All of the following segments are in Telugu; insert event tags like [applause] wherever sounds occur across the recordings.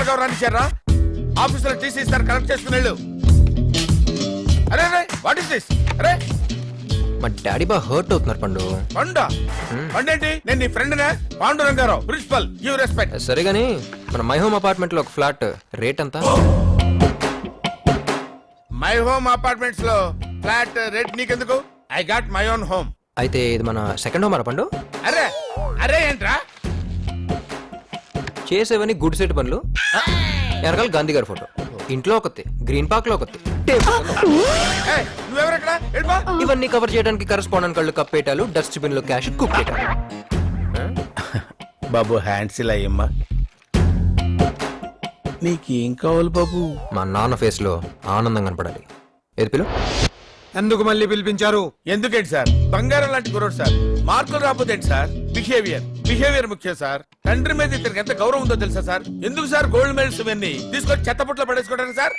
సూపర్గా రానిచ్చారా? ఆఫీసులో టీసీ ఇస్తారు కరెక్ట్ చేసుకుని వెళ్ళు. అరే అరే వాట్ ఇస్ దిస్ అరే. మా డాడీ బాగా హర్ట్ అవుతున్నారు పండు. పండ? పండేంటి? నేను నీ ఫ్రెండ్ నే పాండురంగారావు ప్రిన్సిపల్ గివ్ రెస్పెక్ట్ సరే గానీ మన మై హోమ్ అపార్ట్మెంట్లో ఒక ఫ్లాట్ రేట్ ఎంత? మై హోమ్ అపార్ట్మెంట్స్లో ఫ్లాట్ రేట్ నీకెందుకు? I got my own home అయితే ఇది మన సెకండ్ హోమ్ పండు? అరే అరే ఏంట్రా? చేసేవని గుడ్ సెట్ పనులు? వెనకాల గాంధీ గారి ఫోటో. ఇంట్లో ఒకటి గ్రీన్ పార్క్లో వెళ్ళిపో ఇవన్నీ కవర్ చేయడానికి కరెస్పాండెంట్ కళ్ళు కప్పేటాలు డస్ట్బిన్లో క్యాష్ కుక్ [laughs] బాబు హ్యాండ్స్ ఇలా అయ్యమ్మా నీకేం కావాలి బాబు? మా నాన్న ఫేస్లో ఆనందం కనపడాలి. ఏది పిలు? ఎందుకు మళ్ళీ పిలిపించారు? ఎందుకేంటి సార్? బంగారం లాంటి కుర్రోడు సార్. మార్కులు రాకపోతే సార్? బిహేవియర్ బిహేవియర్ ముఖ్యం సార్. తండ్రి మీద ఇతనికి ఎంత గౌరవం ఉందో తెలుసా సార్? ఎందుకు సార్ గోల్డ్ మెడల్స్ ఇవన్నీ తీసుకొని చెత్తపుట్లో పడేసుకోవడానికి సార్?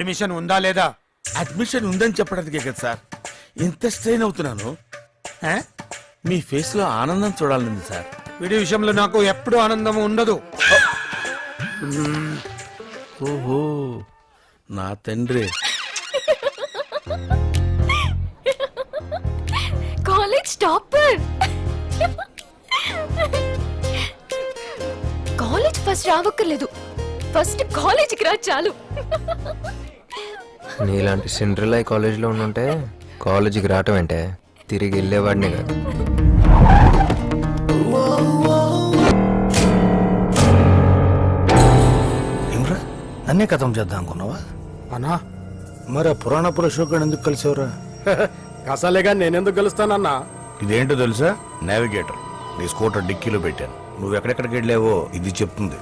అడ్మిషన్ ఉందా లేదా? అడ్మిషన్ ఉందని చెప్పడానికే కదా సార్? ఇంత స్ట్రెయిన్ అవుతున్నాను. ఆ? మీ ఫేస్లో ఆనందం చూడాలండి సార్. వీడి విషయంలో నాకు ఎప్పుడు ఆనందం ఉండదు. ఓహో నా తండ్రి. College topper. కాలేజ్ ఫస్ట్ రావక్కర్లేదు. ఫస్ట్ కాలేజీకి రా చాలు. నీలాంటి సిండ్రిలై కాలేజ్లో ఉండుంటే కాలేజీకి రావటం అంటే తిరిగి వెళ్ళేవాడిని కాదు. ఏమ్రా? నన్నే కథం చేద్దాం అనుకున్నావా? అన్నా. మరి ఆ పురాణ పురుషోకుడు ఎందుకు కలిసేవరా? కసాలేగా నేనెందుకు గెలుస్తానన్నా? ఇదేంటో తెలుసా? నావిగేటర్ నీ స్కూటర్ డిక్కీలో పెట్టాను. నువ్వు ఎక్కడెక్కడికి వెళ్ళావో ఇది చెప్తుంది.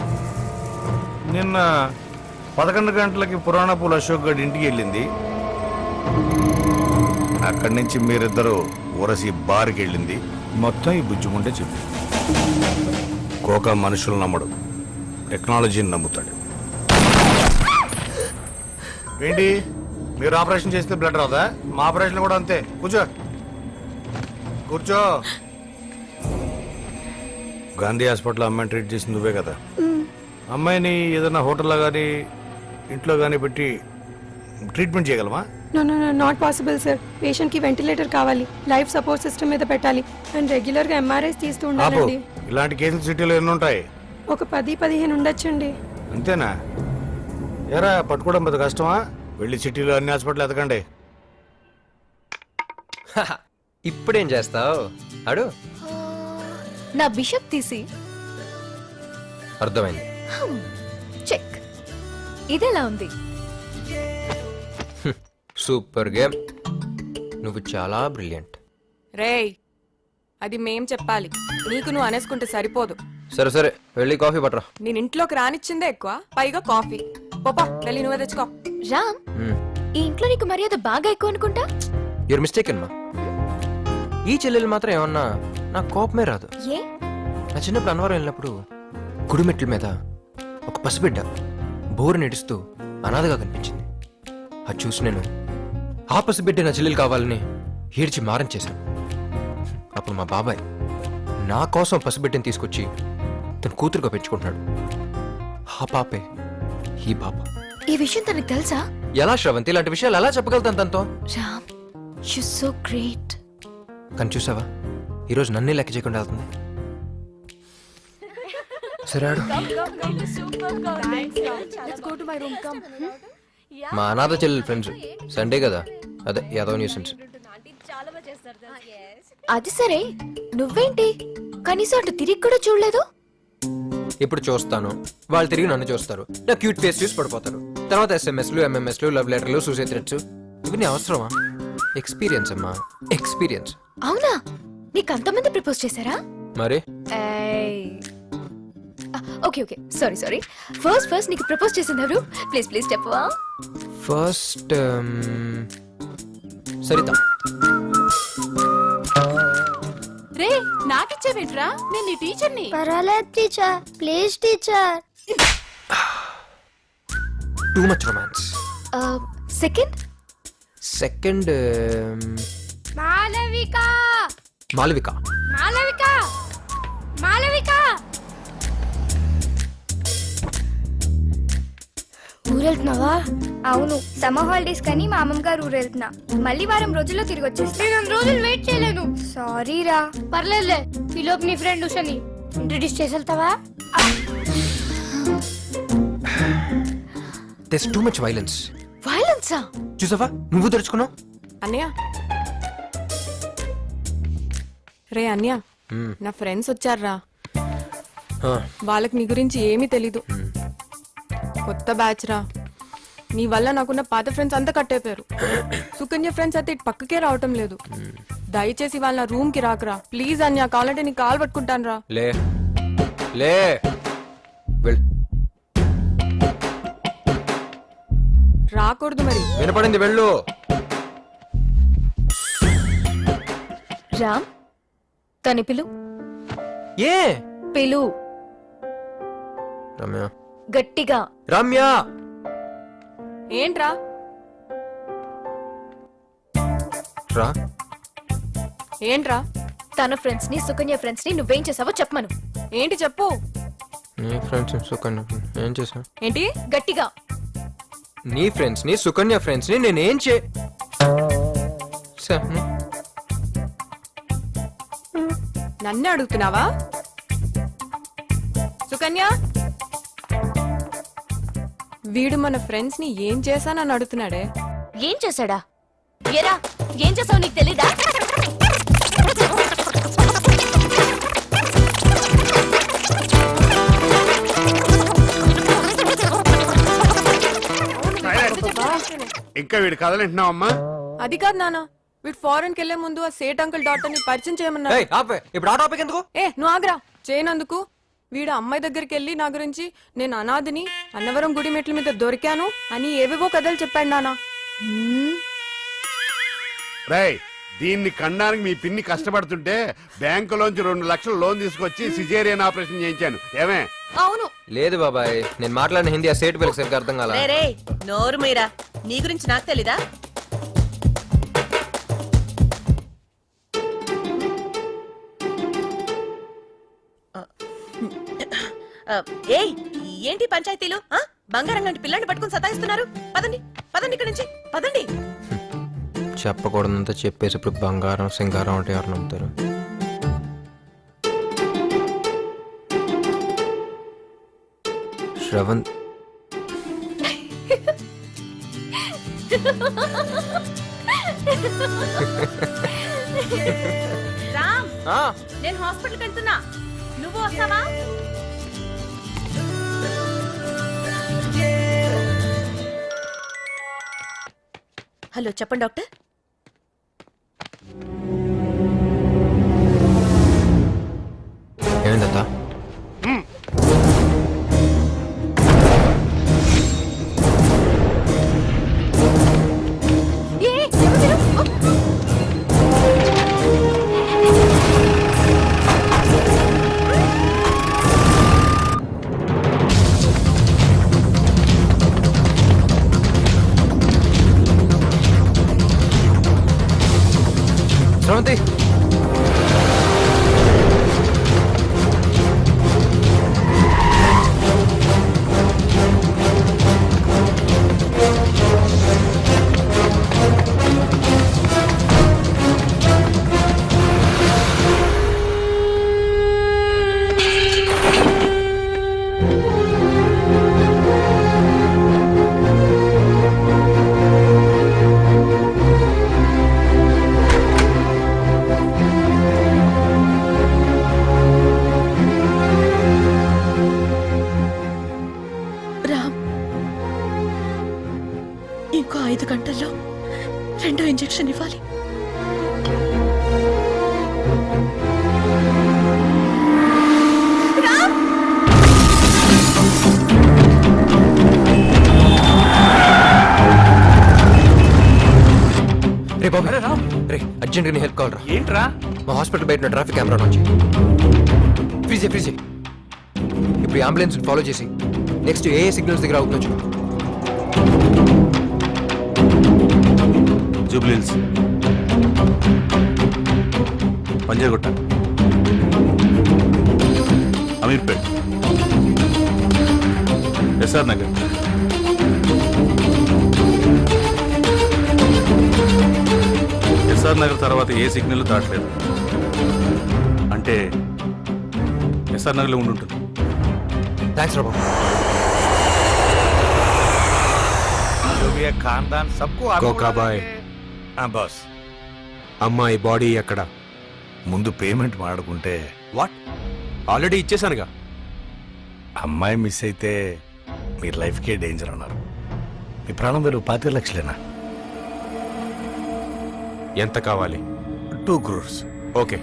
నిన్న పదకొండు గంటలకి పురాణపుల అశోక్ గడి ఇంటికి వెళ్ళింది. అక్కడి నుంచి మీరిద్దరూ ఊరసి బార్కి వెళ్ళింది. మొత్తం ఈ బుజ్జుముంటే చెప్పి కోక మనుషులు నమ్మడు. టెక్నాలజీని నమ్ముతాడు. ఏంటి? మీరు ఆపరేషన్ చేస్తే బ్లడ్ రాదా? మా ఆపరేషన్ కూడా అంతే. కూర్చో. కూర్చో. గాంధీ హాస్పిటల్ అమ్మాయిని ట్రీట్ చేసింది నువ్వే కదా. అమ్మాయిని ఏదైనా హోటల్లో కానీ ఇంట్లో కానీ పెట్టి ట్రీట్మెంట్ చేయగలమా no no no not possible sir పేషెంట్కి వెంటిలేటర్ కావాలి. లైఫ్ సపోర్ట్ సిస్టమ్ మీద పెట్టాలి. అండ్ రెగ్యులర్గా ఎంఆర్ఐస్ తీస్తూ ఆపు. ఉండాలండి. ఇలాంటి కేసులు సిటీలో ఎన్ని ఉంటాయి. ఒక పది పదిహేను ఉండొచ్చండి. అంతేనా? ఎరా పట్టుకోవడం పెద్ద కష్టమా? వెళ్ళి సిటీలో అన్ని హాస్పిటల్ ఎతకండి. ఇప్పుడేం చేస్తావు? అడు. నా బిషప్ తీసి. అర్థమైంది. ఇదెలా ఉంది? Super game. నువ్వు చాలా బ్రిలియంట్. రేయ్ అది మేం చెప్పాలి. నీకు నువ్వు అనేసుకుంటే సరిపోదు. సరే సరే వెళ్ళి కాఫీ పట్టరా. నేను ఇంట్లోకి రానిచ్చిందే ఎక్కువ పైగా కాఫీ. పోపా వెళ్ళి నువ్వే తెచ్చుకో. రామ్ ఈ ఇంట్లో నీకు మర్యాద బాగా ఎక్కువ అనుకుంటా? యూర్ మిస్టేక్ అమ్మా ఈ చెల్లెలు మాత్రం ఏమన్నా నా కోపమే రాదు. ఏ? నా చిన్నప్పుడు అన్నవరం వెళ్ళినప్పుడు గుడిమెట్ల మీద ఒక పసిబిడ్డ బోరు నెడుస్తూ అనాథగా కనిపించింది. అది చూసి నేను ఆ పసిబిడ్డ నా చెల్లెలు కావాలని ఏడ్చి మారం చేశాను. అప్పుడు మా బాబాయ్ నా కోసం పసిబిడ్డని తీసుకొచ్చి తన కూతురుగా పెంచుకుంటున్నాడు. ఆ పాపే ఈ పాప. ఈ విషయం తనకు తెలుసా? ఎలా శ్రవంతి ఇలాంటి విషయాలు ఎలా చెప్పగలుగుతాను తనతో? రామ్ యు సో గ్రేట్ కానీ చూసావా? ఈరోజు నన్నే లెక్క చేయకుండా వెళ్తుంది. సరే మా అనాథ చెల్లెలు ఫ్రెండ్స్ సండే కదా? అదే యాదవ్ న్యూసెన్స్ అది సరే. నువ్వేంటి? కనీసం అటు తిరిగి కూడా చూడలేదు? ఇప్పుడు చూస్తాను. వాళ్ళు తిరిగి నన్ను చూస్తారు. నా క్యూట్ ఫేస్ చూసి పడిపోతారు. తర్వాత ఎస్ఎంఎస్లు ఎంఎంఎస్లు లవ్ లెటర్లు సూసైడ్ థ్రెట్స్ ఇవన్నీ అవసరమా? ఎక్స్పీరియన్స్ అమ్మా. ఎక్స్పీరియన్స్ అవునా? నీకు అంతమంది ప్రపోజ్ చేశారా? మరి? Okay okay. Sorry sorry first first నీకు ప్రపోజ్ చేసింది ఎవరు? ప్లీజ్ ప్లీజ్ చెప్పవా ఫస్ట్ సరిత. రే నాకిచ్చావేంట్రా? నేను నీ టీచర్ని. పర్వాలేదు teacher please teacher too much romance second second Malavika Malavika Malavika Malavika ఊరెళ్తున్నావా అవును సమ్మర్ హాలిడేస్ కానీ మా అమ్మమ్మ గారు ఊరు వెళ్తున్నా మళ్ళీ వారం రోజుల్లో తిరిగి వచ్చేస్తా. నేను రోజులు వెయిట్ చేయలేను. సారీ రా పర్లేదులే ఈలోపు నీ ఫ్రెండ్ ఉషని. ఇంట్రడ్యూస్ చేసి వెళ్తావా దిస్ టూ మచ్ వైలెన్స్ వైలెన్సా చూసావా? నువ్వు తెరుచుకున్నావు అన్నయ్య. రే అన్య నా ఫ్రెండ్స్ వచ్చారా వాళ్ళకి నీ గురించి ఏమీ తెలీదు. కొత్త బ్యాచ్ రా. నీ వల్ల నాకున్న పాత ఫ్రెండ్స్ అంతా కట్టేపారు. సుకన్య ఫ్రెండ్స్ అయితే ఇటు పక్కకే రావటం లేదు. దయచేసి వాళ్ళ రూమ్కి రాకరా. ప్లీజ్ అన్య కావాలంటే నీ కాల్ పట్టుకుంటాను రా. లే. లే. రాకూడదు మరి. వినపడింది వెళ్ళు. రామ్ తని పిలు. ఏ? పిలు. రమ్య. గట్టిగా. రమ్య! ఏంట్రా? రా. ఏంట్రా? తన ఫ్రెండ్స్ని సుకన్య ఫ్రెండ్స్ని నువ్వేం చేసావో చెప్పమను. ఏంటి చెప్పు? నీ ఫ్రెండ్స్ సుకన్య ఏం చేసా ఏంటి? గట్టిగా. నీ ఫ్రెండ్స్ని సుకన్య ఫ్రెండ్స్ని నేనేం చే ను- నన్నే అడుగుతున్నావా? సుకన్య? వీడు మన ఫ్రెండ్స్ని ఏం చేశానని అడుగుతున్నాడే. ఏం చేశాడా? ఎరా ఏం చేసావు నీకు తెలీదా? ఇంకా వీడి కథలింటున్నావు అమ్మా? అది కాదు నాన్న వీడు ఫారెన్కి వెళ్ళే ముందు ఆ సేట్ అంకుల్ డాక్టర్ని పరిచయం ఆపే ఇప్పుడు ఆ టాపిక్ ఎందుకు? ఏ నువ్వు ఆగ్రా చేయనందుకు. వీడు అమ్మాయి దగ్గరికి వెళ్ళి నా గురించి నేను అనాథిని అన్నవరం గుడి మెట్ల మీద దొరికాను అని ఏవేవో కథలు చెప్పాడు నాన్న రేయ్ దీన్ని కనడానికి మీ పిన్ని కష్టపడుతుంటే బ్యాంకులోంచి రెండు లక్షలు లోన్ తీసుకొచ్చి సిజేరియన్ ఆపరేషన్ చేయించాను. ఏమే? అవును. లేదు బాబాయ్ నేను మాట్లాడిన హిందీ ఆ సేట్ పిల్లకి సరిగ్గా అర్థం కాల? నోరు మీరా. నీ గురించి నాకు తెలీదా? ఏయ్ ఏంటి పంచాయతీలు? బంగారం లాంటి పిల్లని పట్టుకుని సతాయిస్తున్నారు? పదండి పదండి ఇక్కడి నుంచి పదండి. చెప్పకూడదంతా చెప్పేసి ఇప్పుడు బంగారం సింగారం అంటే ఎవరు నమ్ముతారు? శ్రవణ్. రామ్ నేను హాస్పిటల్కి వెళ్తున్నా. నువ్వు వస్తావా? హలో చెప్పండి డాక్టర్. ఏమైందత్తా ఏ, ఎవరు మీరు? ఓ, రే రే బాబు. రే అర్జెంట్గా నీ హెల్ప్ కావాలరా. ఏంట్రా? మా హాస్పిటల్ బయట ట్రాఫిక్ కెమెరా నుంచి. ఫ్రీజే ఫ్రీజే ఇప్పుడు అంబులెన్స్ ఫాలో చేసి నెక్స్ట్ ఏ ఏ సిగ్నల్స్ దగ్గర అవుతుందో చూడు. జూబ్లీల్స్ పంజాగుట్ట అమీర్పేట్. ఎస్ఆర్ నగర్. ఎస్ఆర్ నగర్ తర్వాత ఏ సిగ్నల్ దాటలేదు అంటే ఎస్ఆర్ నగర్లో ఉండుంటుంది థ్యాంక్స్ రా బాబు जो भी है खानदान सबको కోకాబాయ్ బాస్ అమ్మాయి బాడీ ఎక్కడ ముందు పేమెంట్ మాడుకుంటే వాట్ ఆల్రెడీ ఇచ్చేసానుగా అమ్మాయి మిస్ అయితే మీ లైఫ్కే డేంజర్ అన్నారు మీ ప్రాణం వేరు పాతిక లక్షలేనా ఎంత కావాలి? టూ క్రోర్స్. ఓకే.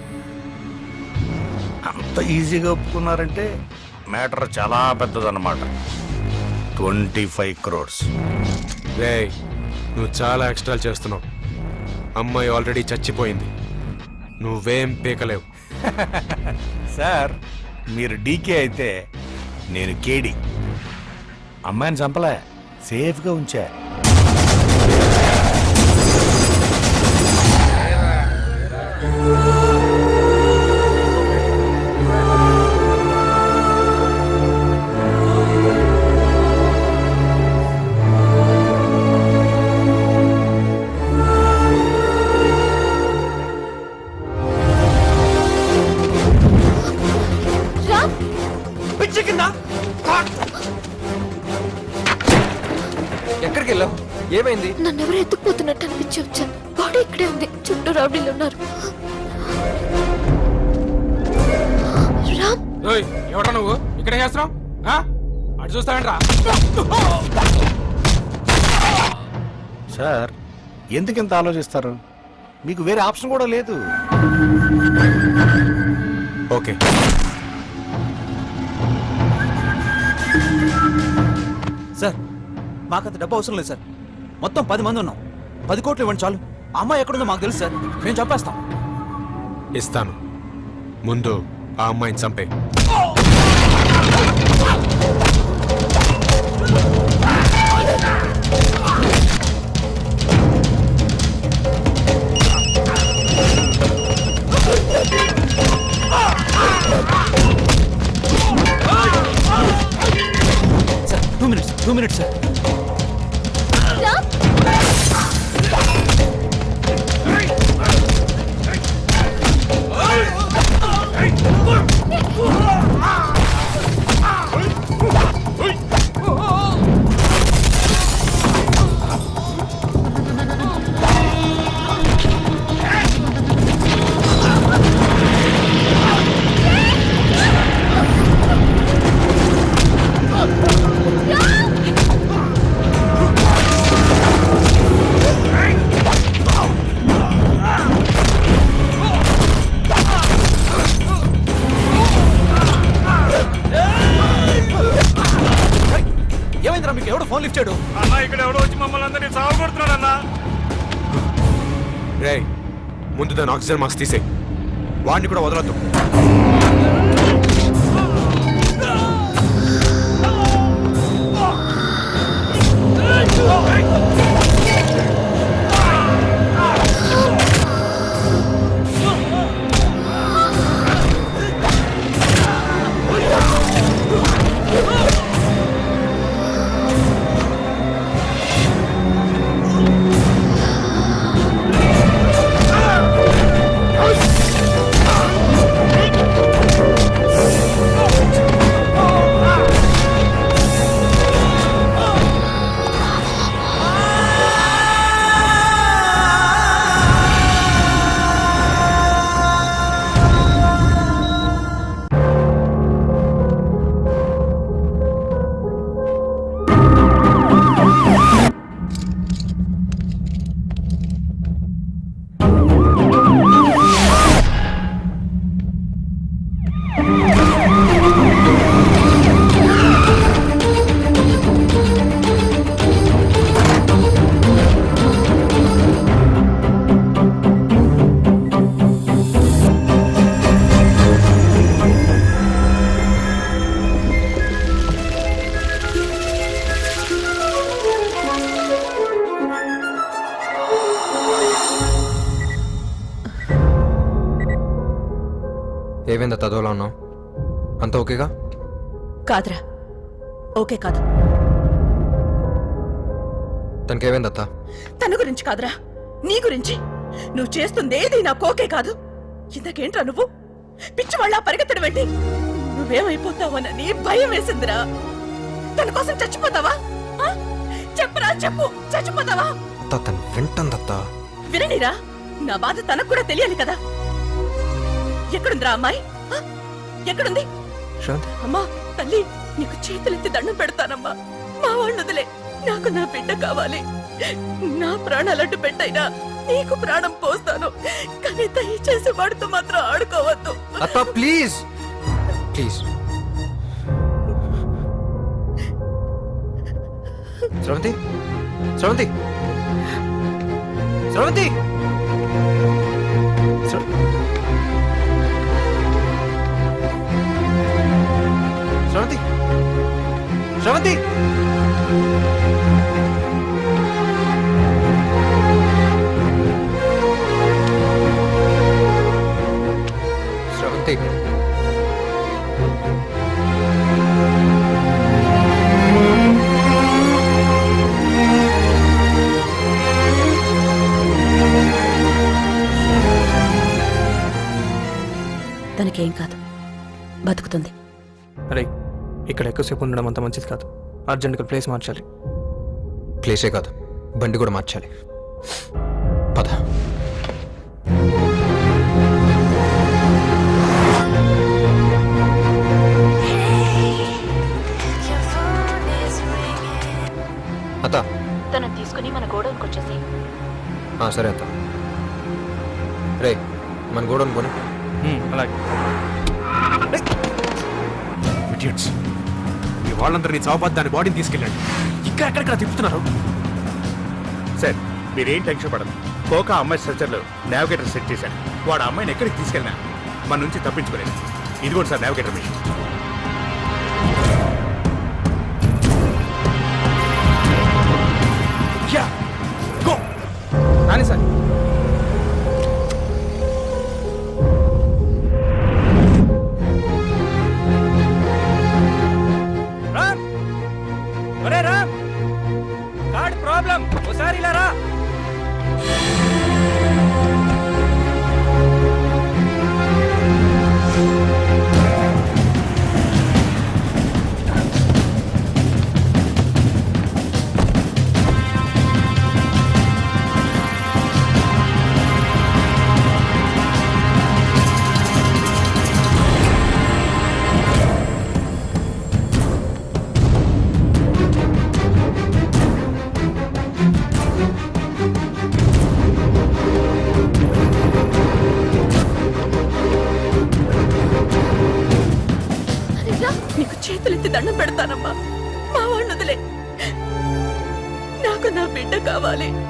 అంత ఈజీగా ఒప్పుకున్నారంటే మ్యాటర్ చాలా పెద్దదన్నమాట. Twenty five crores. రే నువ్వు చాలా ఎక్స్ట్రా చేస్తున్నావు. అమ్మాయి ఆల్రెడీ చచ్చిపోయింది. నువ్వేం పీకలేవు. సార్ మీరు డీకే అయితే నేను కేడి. అమ్మాయిని చంపలే. సేఫ్గా ఉంచా. ఎక్కడికి వెళ్ళావు ఏమైంది? నన్ను ఎవరు ఎత్తుకుపోతున్నట్టు అనిపించి వచ్చాను. బాడీ ఇక్కడే ఉంది. చుట్టూ రౌడీలు ఉన్నారు. రామ్! ఎవరా నువ్వు? ఇక్కడ చేస్తున్నావు? అటు చూస్తావేంట్రా? సార్ ఎందుకు ఇంత ఆలోచిస్తారు? మీకు వేరే ఆప్షన్ కూడా లేదు. ఓకే. సార్ మాకంత డబ్బు అవసరం లేదు సార్. మొత్తం పది మంది ఉన్నాం. పది కోట్లు ఇవ్వండి చాలు. ఆ అమ్మాయి ఎక్కడుందో మాకు తెలుసు సార్. మేము చంపేస్తాం. ఇస్తాను. ముందు ఆ అమ్మాయిని చంపే. Two minutes two minutes sir ఏమైందిరా మోటర్ దాని ఆక్సిజన్ మాస్క్ తీసే వాడిని కూడా వదలొద్దు Oh, my God. కాదురా. ఓకే కాదు. తనకి ఏమైంది అత్త తన గురించి కాదురా. నీ గురించి. నువ్వు చేస్తుందేది నా కోకే కాదు. ఇంతకేంట్రా నువ్వు? పిచ్చి వాళ్ళ పరిగెత్తడం ఏంటి? నువ్వేమైపోతావోనని భయం వేసిందిరా. తన కోసం చచ్చిపోతావా? ఆ? చెప్పరా చెప్పు. చచ్చిపోతావా? అత్త తను వింటుంది అత్త విననిరా. నా బాధ తనకు కూడా తెలియాలి కదా. ఎక్కడుందిరా అమ్మాయి? ఆ? ఎక్కడుంది? శ్రవంతి అమ్మా తల్లి నీకు చేతులెత్తి దండం పెడతానమ్మా. మా వాళ్ళు వదిలే నాకు నా బిడ్డ కావాలి. నా ప్రాణాలట్టు పెట్టైనా నీకు ప్రాణం పోస్తాను. కానీ దయచేసి వాడితో మాత్రం ఆడుకోవద్దు. అత్త ప్లీజ్. ప్లీజ్. శ్రవంతి శ్రవంతి శ్రవంతి శ్ర- శ్రవంతి ఎక్కువసేపు ఉండడం అంత మంచిది కాదు. అర్జెంట్గా ప్లేస్ మార్చాలి. ప్లేసే కాదు. బండి కూడా మార్చాలి. పద. అత్త. తను తీసుకుని మన గోడౌన్కి వచ్చేసి. ఆ, సరే అత్త. రే మన గోడౌన్ పోనీ. అలాగే. ఇడియట్స్ వాళ్ళందరినీ చావబాద్ దాని బాడీని తీసుకెళ్ళండి. ఇక్కడ ఎక్కడెక్కడ తిప్పుతున్నారు? సార్ మీరేం టెన్షన్ పడదు. కోకా అమ్మాయి స్ట్రక్చర్లో నావిగేటర్ సెట్ చేశాడు. వాడు ఆ అమ్మాయిని ఎక్కడికి తీసుకెళ్ళినా మన నుంచి తప్పించుకోలేదు. ఇది కూడా సార్ నావిగేటర్ మిషన్ కానీ సార్. బిడ్డ